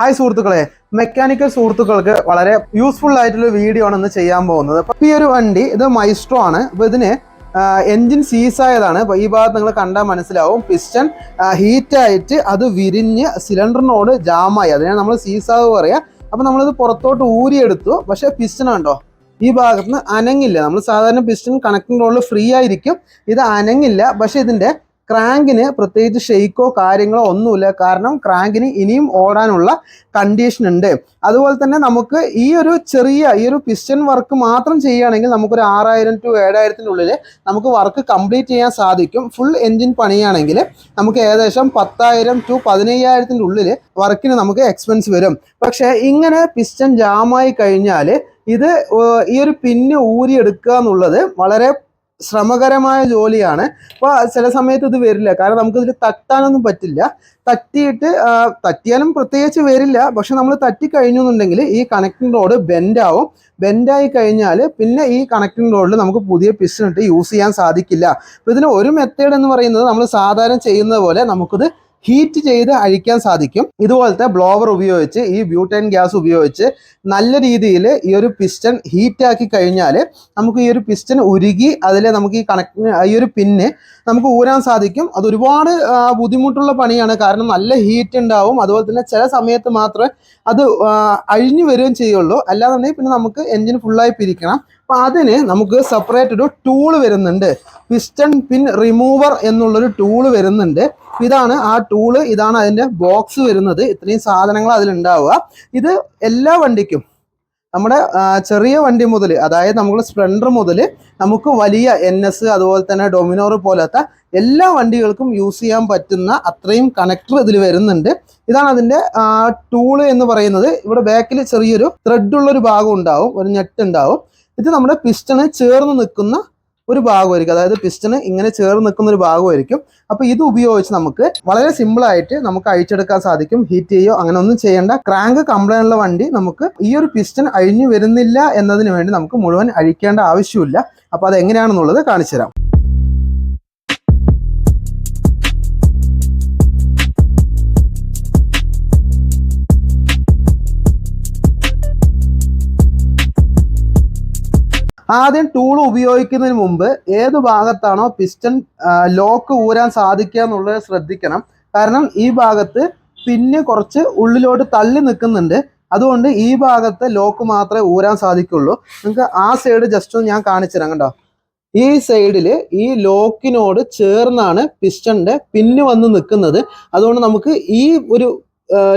Hi സുഹൃത്തുക്കളെ mechanical സുഹൃത്തുക്കൾക്ക് വളരെ യൂസ്ഫുൾ ആയിട്ടുള്ള വീഡിയോ ആണ് ഇന്ന് ചെയ്യാൻ പോകുന്നത്. അപ്പം ഈ ഒരു വണ്ടി ഇത് മൈസ്ട്രോ ആണ്. അപ്പോൾ ഇതിന് എൻജിൻ സീസ് ആയതാണ്. അപ്പോൾ ഈ ഭാഗത്ത് നിങ്ങൾ കണ്ടാൽ മനസ്സിലാവും പിസ്റ്റൺ ഹീറ്റായിട്ട് അത് വിരിഞ്ഞ് സിലിണ്ടറിനോട് ജാമായി. അതിനെ നമ്മൾ സീസാവ് പറയാ. അപ്പം നമ്മളിത് പുറത്തോട്ട് ഊരിയെടുത്തു. പക്ഷേ പിസ്റ്റൺ ഉണ്ടോ ഈ ഭാഗത്ത് നിന്ന് അനങ്ങില്ല. നമ്മൾ സാധാരണ പിസ്റ്റൺ കണക്റ്റിംഗ് റോളിൽ ഫ്രീ ആയിരിക്കും. ഇത് അനങ്ങില്ല. പക്ഷേ ഇതിന്റെ ക്രാങ്കിന് പ്രത്യേകിച്ച് ഷെയ്ക്കോ കാര്യങ്ങളോ ഒന്നുമില്ല. കാരണം ക്രാങ്കിന് ഇനിയും ഓടാനുള്ള കണ്ടീഷൻ ഉണ്ട്. അതുപോലെ തന്നെ നമുക്ക് ഈ ഒരു ചെറിയ ഈ ഒരു പിസ്റ്റൻ വർക്ക് മാത്രം ചെയ്യുകയാണെങ്കിൽ നമുക്കൊരു ആറായിരം ടു ഏഴായിരത്തിന്റെ ഉള്ളിൽ നമുക്ക് വർക്ക് കംപ്ലീറ്റ് ചെയ്യാൻ സാധിക്കും. ഫുൾ എൻജിൻ പണിയാണെങ്കിൽ നമുക്ക് ഏകദേശം പത്തായിരം ടു പതിനയ്യായിരത്തിന്റെ ഉള്ളിൽ വർക്കിന് നമുക്ക് എക്സ്പെൻസ് വരും. പക്ഷേ ഇങ്ങനെ പിസ്റ്റൻ ജാമായി കഴിഞ്ഞാൽ ഇത് ഈ ഒരു പിന്ന് ഊരിയെടുക്കുക എന്നുള്ളത് വളരെ ശ്രമകരമായ ജോലിയാണ്. അപ്പോൾ ചില സമയത്ത് ഇത് വരില്ല. കാരണം നമുക്ക് ഇതിൽ തട്ടാനൊന്നും പറ്റില്ല. തട്ടിയിട്ട് തട്ടിയാലും പ്രത്യേകിച്ച് വരില്ല. പക്ഷെ നമ്മൾ തട്ടി കഴിഞ്ഞു എന്നുണ്ടെങ്കിൽ ഈ കണക്റ്റിംഗ് റോഡ് ബെൻഡാവും. ബെൻഡായി കഴിഞ്ഞാൽ പിന്നെ ഈ കണക്റ്റിംഗ് റോഡിൽ നമുക്ക് പുതിയ പിസ്റ്റൺ ഇട്ട് യൂസ് ചെയ്യാൻ സാധിക്കില്ല. അപ്പോൾ ഇതിന് ഒരു മെത്തേഡ് എന്ന് പറയുന്നത് നമ്മൾ സാധാരണ ചെയ്യുന്നത് പോലെ നമുക്കിത് ഹീറ്റ് ചെയ്ത് അഴിക്കാൻ സാധിക്കും. ഇതുപോലത്തെ ബ്ലോവർ ഉപയോഗിച്ച് ഈ ബ്യൂട്ടൈൻ ഗ്യാസ് ഉപയോഗിച്ച് നല്ല രീതിയിൽ ഈ ഒരു പിസ്റ്റൺ ഹീറ്റാക്കി കഴിഞ്ഞാൽ നമുക്ക് ഈ ഒരു പിസ്റ്റൺ ഉരുകി അതിൽ നമുക്ക് ഈ കണക്ട് ഈ ഒരു പിന്ന് നമുക്ക് ഊരാൻ സാധിക്കും. അത് ഒരുപാട് ബുദ്ധിമുട്ടുള്ള പണിയാണ്. കാരണം നല്ല ഹീറ്റ് ഉണ്ടാവും. അതുപോലെ തന്നെ ചില സമയത്ത് മാത്രമേ അത് അഴിഞ്ഞു വരികയും ചെയ്യുള്ളൂ. അല്ലാന്നുണ്ടെങ്കിൽ പിന്നെ നമുക്ക് എൻജിൻ ഫുള്ളായി പിരിക്കണം. അപ്പം അതിന് നമുക്ക് സെപ്പറേറ്റ് ഒരു ടൂൾ വരുന്നുണ്ട്. പിസ്റ്റൺ പിൻ റിമൂവർ എന്നുള്ളൊരു ടൂൾ വരുന്നുണ്ട്. ഇതാണ് ആ ടൂൾ ഇതാണ് അതിന്റെ ബോക്സ് വരുന്നത്. ഇത്രയും സാധനങ്ങൾ അതിലുണ്ടാവുക. ഇത് എല്ലാ വണ്ടിക്കും നമ്മുടെ ചെറിയ വണ്ടി മുതൽ അതായത് നമ്മൾ സ്പ്ലെൻഡർ മുതൽ നമുക്ക് വലിയ എൻ എസ് അതുപോലെ തന്നെ ഡൊമിനോർ പോലത്തെ എല്ലാ വണ്ടികൾക്കും യൂസ് ചെയ്യാൻ പറ്റുന്ന അത്രയും കണക്ടർ ഇതിൽ വരുന്നുണ്ട്. ഇതാണ് അതിന്റെ ടൂൾ എന്ന് പറയുന്നത്. ഇവിടെ ബാക്കിൽ ചെറിയൊരു ത്രെഡ് ഉള്ള ഒരു ഭാഗം ഉണ്ടാവും ഒരു നെറ്റ് ഉണ്ടാവും. ഇത് നമ്മുടെ പിസ്റ്റണ് ചേർന്ന് നിൽക്കുന്ന ഒരു ഭാഗമായിരിക്കും. അതായത് പിസ്റ്റന് ഇങ്ങനെ ചേർന്ന് നിൽക്കുന്ന ഒരു ഭാഗമായിരിക്കും. അപ്പോൾ ഇത് ഉപയോഗിച്ച് നമുക്ക് വളരെ സിമ്പിൾ ആയിട്ട് നമുക്ക് അഴിച്ചെടുക്കാൻ സാധിക്കും. ഹീറ്റ് ചെയ്യോ അങ്ങനെ ഒന്നും ചെയ്യേണ്ട. ക്രാങ്ക് കംപ്ലൈന്റ് ഉള്ള വണ്ടി നമുക്ക് ഈ ഒരു പിസ്റ്റൺ അഴിഞ്ഞു വരുന്നില്ല എന്നതിന് വേണ്ടി നമുക്ക് മുഴുവൻ അഴിക്കേണ്ട ആവശ്യമില്ല. അപ്പോൾ അത് എങ്ങനെയാണെന്നുള്ളത് കാണിച്ചു തരാം ആദ്യം ടൂൾ ഉപയോഗിക്കുന്നതിന് മുമ്പ് ഏത് ഭാഗത്താണോ പിസ്റ്റൺ ലോക്ക് ഊരാൻ സാധിക്കുക എന്നുള്ളത് ശ്രദ്ധിക്കണം. കാരണം ഈ ഭാഗത്ത് പിന്നെ കുറച്ച് ഉള്ളിലോട്ട് തള്ളി നിൽക്കുന്നുണ്ട്. അതുകൊണ്ട് ഈ ഭാഗത്തെ ലോക്ക് മാത്രമേ ഊരാൻ സാധിക്കുള്ളൂ. നിങ്ങൾക്ക് ആ സൈഡ് ജസ്റ്റ് ഒന്ന് ഞാൻ കാണിച്ചു തരാം കണ്ടോ? ഈ സൈഡിൽ ഈ ലോക്കിനോട് ചേർന്നാണ് പിസ്റ്റണിന്റെ പിന്ന് വന്ന് നിൽക്കുന്നത്. അതുകൊണ്ട് നമുക്ക് ഈ ഒരു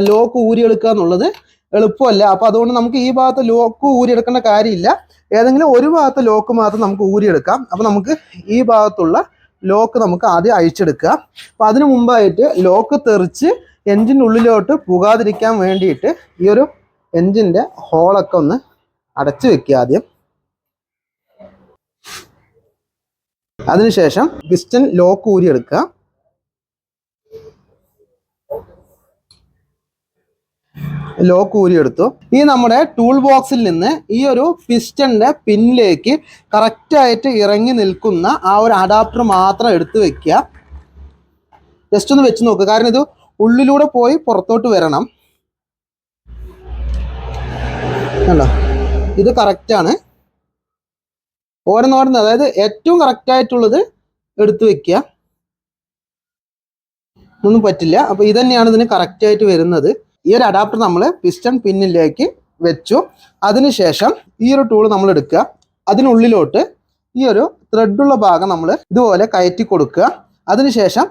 ലോക്ക് ഊരിയെടുക്കുക എന്നുള്ളത് എളുപ്പമല്ല? അപ്പൊ അതുകൊണ്ട് നമുക്ക് ഈ ഭാഗത്ത് ലോക്ക് ഊരിയെടുക്കേണ്ട കാര്യമില്ല. ഏതെങ്കിലും ഒരു ഭാഗത്ത് ലോക്ക് മാത്രം നമുക്ക് ഊരിയെടുക്കാം. അപ്പൊ നമുക്ക് ഈ ഭാഗത്തുള്ള ലോക്ക് നമുക്ക് ആദ്യം അഴിച്ചെടുക്കുക. അപ്പൊ അതിനു മുമ്പായിട്ട് ലോക്ക് തെറിച്ച് എൻജിന്റെ ഉള്ളിലോട്ട് പോകാതിരിക്കാൻ വേണ്ടിയിട്ട് ഈ ഒരു എൻജിന്റെ ഹോളൊക്കെ ഒന്ന് അടച്ചു വെക്കുക ആദ്യം. അതിനുശേഷം പിസ്റ്റൺ ലോക്ക് ഊരിയെടുക്കുക. ലോക്ക് ഊരിയെടുത്തു ഈ നമ്മുടെ ടൂൾ ബോക്സിൽ നിന്ന് ഈ ഒരു പിസ്റ്റന്റെ പിന്നിലേക്ക് കറക്റ്റ് ആയിട്ട് ഇറങ്ങി നിൽക്കുന്ന ആ ഒരു അഡാപ്റ്റർ മാത്രം എടുത്തു വെക്കുക. ജസ്റ്റ് ഒന്ന് വെച്ച് നോക്കുക കാരണം ഇത് ഉള്ളിലൂടെ പോയി പുറത്തോട്ട് വരണം. കണ്ടോ? ഇത് കറക്റ്റ് ആണ്. ഓരോന്നോരോന്ന് അതായത് ഏറ്റവും കറക്റ്റ് ആയിട്ടുള്ളത് എടുത്തു വെക്കുക. ഒന്നും പറ്റില്ല. അപ്പൊ ഇത് തന്നെയാണ് ഇതിന് കറക്റ്റ് ആയിട്ട് വരുന്നത്. ഈ ഒരു അഡാപ്റ്റർ നമ്മൾ പിസ്റ്റൺ പിന്നിലേക്ക് വെച്ചു. അതിനുശേഷം ഈ ഒരു ടൂൾ നമ്മൾ എടുക്കുക. അതിനുള്ളിലോട്ട് ഈ ഒരു ത്രെഡുള്ള ഭാഗം നമ്മൾ ഇതുപോലെ കയറ്റി കൊടുക്കുക. അതിനുശേഷം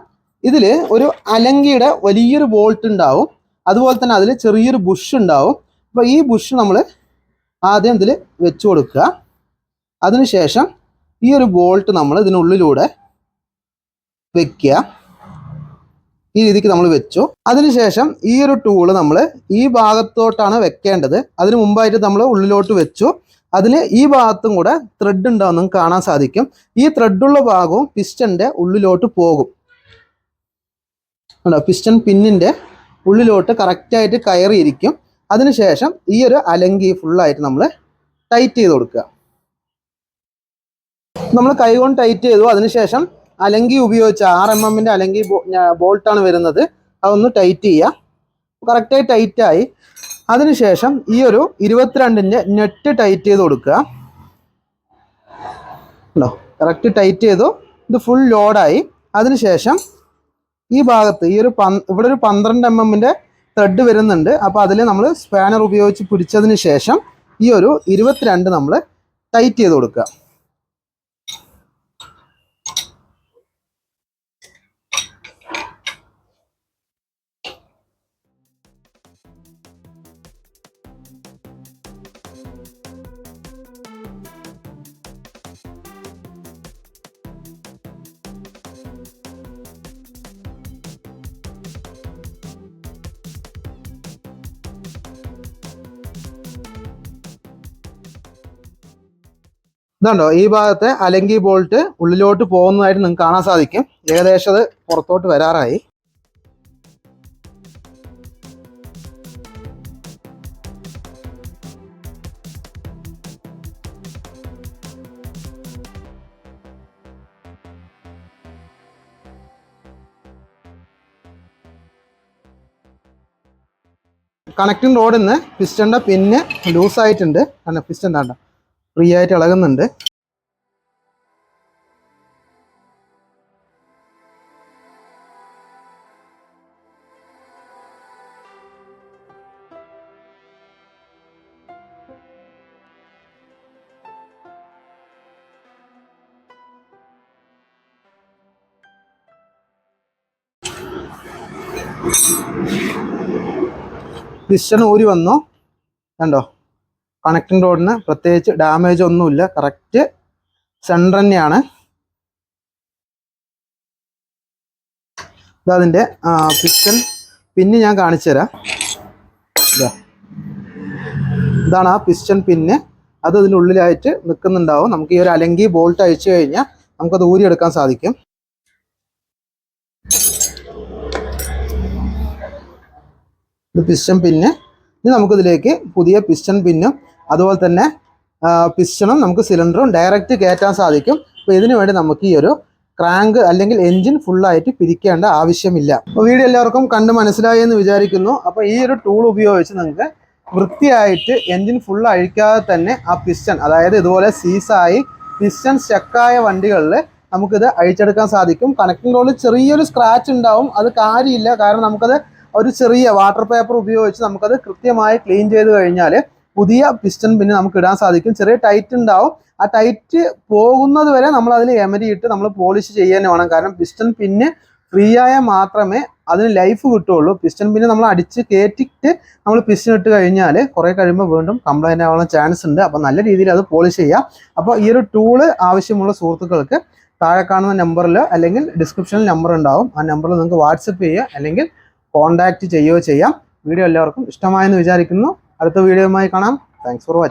ഇതിൽ ഒരു അലങ്കിയുടെ വലിയൊരു ബോൾട്ട് ഉണ്ടാവും. അതുപോലെ തന്നെ അതിൽ ചെറിയൊരു ബുഷ് ഉണ്ടാവും. അപ്പോൾ ഈ ബുഷ് നമ്മൾ ആദ്യം ഇതിൽ വെച്ചു കൊടുക്കുക. അതിനുശേഷം ഈ ഒരു ബോൾട്ട് നമ്മൾ ഇതിനുള്ളിലൂടെ വെക്കുക. ഈ രീതിക്ക് നമ്മൾ വെച്ചു. അതിനുശേഷം ഈ ഒരു ടൂൾ നമ്മൾ ഈ ഭാഗത്തോട്ടാണ് വെക്കേണ്ടത്. അതിന് മുമ്പായിട്ട് നമ്മൾ ഉള്ളിലോട്ട് വെച്ചു. അതിന് ഈ ഭാഗത്തും കൂടെ ത്രെഡ് ഉണ്ടാവും നിങ്ങൾക്ക് കാണാൻ സാധിക്കും. ഈ ത്രെഡുള്ള ഭാഗവും പിസ്റ്റന്റെ ഉള്ളിലോട്ട് പോകും. ഉണ്ടോ പിസ്റ്റൺ പിന്നിന്റെ ഉള്ളിലോട്ട് കറക്റ്റായിട്ട് കയറിയിരിക്കും. അതിനുശേഷം ഈ ഒരു അലങ്കി ഫുള്ളായിട്ട് നമ്മൾ ടൈറ്റ് ചെയ്ത് കൊടുക്കുക. നമ്മൾ കൈകൊണ്ട് ടൈറ്റ് ചെയ്തു. അതിനുശേഷം അലങ്കി ഉപയോഗിച്ച ആർ എം എമ്മിന്റെ അലങ്കി ബോൾട്ടാണ് വരുന്നത്. അതൊന്ന് ടൈറ്റ് ചെയ്യുക കറക്റ്റായി ടൈറ്റായി അതിനുശേഷം ഈ ഒരു ഇരുപത്തിരണ്ടിന്റെ നെറ്റ് ടൈറ്റ് ചെയ്ത് കൊടുക്കുക. ഉണ്ടോ കറക്റ്റ് ടൈറ്റ് ചെയ്തു. ഇത് ഫുൾ ലോഡായി അതിനുശേഷം ഈ ഭാഗത്ത് ഈ ഒരു ഇവിടെ ഒരു പന്ത്രണ്ട് എം എമ്മിന്റെ ത്രെഡ് വരുന്നുണ്ട്. അപ്പോൾ അതിൽ നമ്മൾ സ്പാനർ ഉപയോഗിച്ച് പിടിച്ചതിന് ശേഷം ഈ ഒരു ഇരുപത്തിരണ്ട് നമ്മൾ ടൈറ്റ് ചെയ്ത് കൊടുക്കുക. ഇതുണ്ടോ? ഈ ഭാഗത്തെ അലങ്കി ബോൾട്ട് ഉള്ളിലോട്ട് പോകുന്നതായിട്ട് നിങ്ങൾക്ക് കാണാൻ സാധിക്കും. ഏകദേശം അത് പുറത്തോട്ട് വരാറായി. കണക്റ്റിംഗ് റോഡിൽ നിന്ന് പിസ്റ്റന്റെ ലൂസ് ലൂസായിട്ടുണ്ട് കാരണം പിസ്റ്റൻ വേണ്ട ഫ്രീ ആയിട്ട് ഇളകുന്നുണ്ട്. പിസ്റ്റൺ ഊരി വന്നു. കണ്ടോ? കണക്റ്റിംഗ് റോഡിന് പ്രത്യേകിച്ച് ഡാമേജ് ഒന്നുമില്ല. കറക്റ്റ് സെന്റർ തന്നെയാണ്. ഇതതിന്റെ പിസ്റ്റൺ പിന്നെ ഞാൻ കാണിച്ചു തരാം. ഇതാണ് ആ പിസ്റ്റൺ പിന്ന് അത് ഇതിന്റെ ഉള്ളിലായിട്ട് നിൽക്കുന്നുണ്ടാവും. നമുക്ക് ഈ ഒരു അലങ്കി ബോൾട്ട് അഴിച്ചു കഴിഞ്ഞാൽ നമുക്കത് ഊരിയെടുക്കാൻ സാധിക്കും. ഇത് പിസ്റ്റൺ പിന്ന് ഇനി നമുക്കിതിലേക്ക് പുതിയ പിസ്റ്റൺ പിന്നും അതുപോലെ തന്നെ പിസ്റ്റണും നമുക്ക് സിലിണ്ടറും ഡയറക്റ്റ് കയറ്റാൻ സാധിക്കും. അപ്പോൾ ഇതിനു വേണ്ടി നമുക്ക് ഈ ഒരു ക്രാങ്ക് അല്ലെങ്കിൽ എൻജിൻ ഫുള്ളായിട്ട് പിരിക്കേണ്ട ആവശ്യമില്ല. അപ്പോൾ വീഡിയോ എല്ലാവർക്കും കണ്ട് മനസ്സിലായി എന്ന് വിചാരിക്കുന്നു. അപ്പോൾ ഈ ഒരു ടൂൾ ഉപയോഗിച്ച് നിങ്ങൾക്ക് വൃത്തിയായിട്ട് എൻജിൻ ഫുൾ അഴിക്കാതെ തന്നെ ആ പിസ്റ്റൺ അതായത് ഇതുപോലെ സീസായി പിസ്റ്റൺ സ്റ്റക്കായ വണ്ടികളിൽ നമുക്കിത് അഴിച്ചെടുക്കാൻ സാധിക്കും. കണക്റ്റിംഗ് റോഡിൽ ചെറിയൊരു സ്ക്രാച്ച് ഉണ്ടാവും. അത് കാര്യമില്ല. കാരണം നമുക്കത് ഒരു ചെറിയ വാട്ടർ പേപ്പർ ഉപയോഗിച്ച് നമുക്കത് കൃത്യമായി ക്ലീൻ ചെയ്ത് കഴിഞ്ഞാൽ പുതിയ പിസ്റ്റൺ പിന്നെ നമുക്ക് ഇടാൻ സാധിക്കും. ചെറിയ ടൈറ്റ് ഉണ്ടാവും. ആ ടൈറ്റ് പോകുന്നത് വരെ നമ്മൾ അതിൽ എമരിയിട്ട് നമ്മൾ പോളിഷ് ചെയ്യാൻ വേണം. കാരണം പിസ്റ്റൺ പിന്നെ ഫ്രീ ആയാൽ മാത്രമേ അതിന് ലൈഫ് കിട്ടുള്ളൂ പിസ്റ്റൺ പിന്നെ നമ്മൾ അടിച്ച് കയറ്റിട്ട് നമ്മൾ പിസ്റ്റൺ ഇട്ട് കഴിഞ്ഞാൽ കുറേ കഴിയുമ്പോൾ വീണ്ടും കംപ്ലൈന്റ് ആവാൻ ചാൻസ് ഉണ്ട്. അപ്പോൾ നല്ല രീതിയിൽ അത് പോളിഷ് ചെയ്യാം. അപ്പോൾ ഈ ഒരു ടൂൾ ആവശ്യമുള്ള സുഹൃത്തുക്കൾക്ക് താഴെ കാണുന്ന നമ്പറിൽ അല്ലെങ്കിൽ ഡിസ്ക്രിപ്ഷനിൽ നമ്പർ ഉണ്ടാവും. ആ നമ്പറിൽ നിങ്ങൾക്ക് വാട്സപ്പ് ചെയ്യുക അല്ലെങ്കിൽ കോൺടാക്റ്റ് ചെയ്യുകയോ ചെയ്യാം. വീഡിയോ എല്ലാവർക്കും ഇഷ്ടമായെന്ന് വിചാരിക്കുന്നു. അടുത്ത വീഡിയോയുമായി കാണാം. Thanks for watching